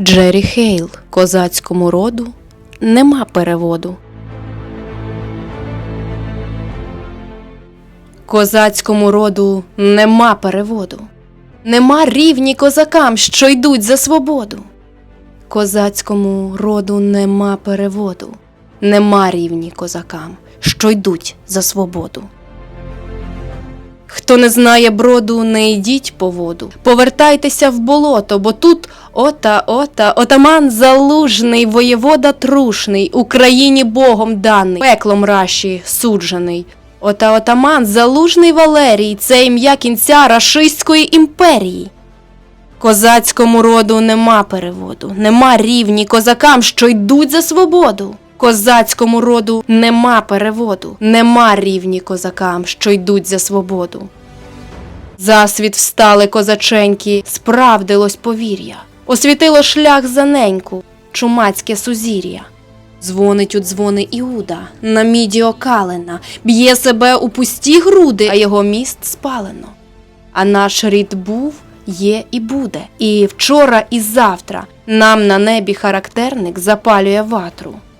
Джері Хейл козацькому роду нема переводу. Козацькому роду нема переводу. Нема рівні козакам, що йдуть за свободу. Козацькому роду нема переводу. Нема рівні козакам, що йдуть за свободу. Хто не знає броду, не йдіть по воду. Повертайтеся в болото, бо тут ота, ота, отаман залужний, воєвода трушний, Україні Богом даний, пеклом раші суджений. Ота отаман залужний Валерій, це ім'я кінця рашистської імперії. Козацькому роду нема переводу, нема рівні козакам, що йдуть за свободу. Козацькому роду нема переводу, нема рівні козакам, що йдуть за свободу. Засвіт встали козаченьки, справдилось повір'я, освітило шлях за неньку, чумацьке сузір'я. Дзвонить у дзвони Іуда, на міді окалена, б'є себе у пусті груди, а його міст спалено. А наш рід був, є і буде. І вчора, і завтра нам на небі характерник запалює ватру.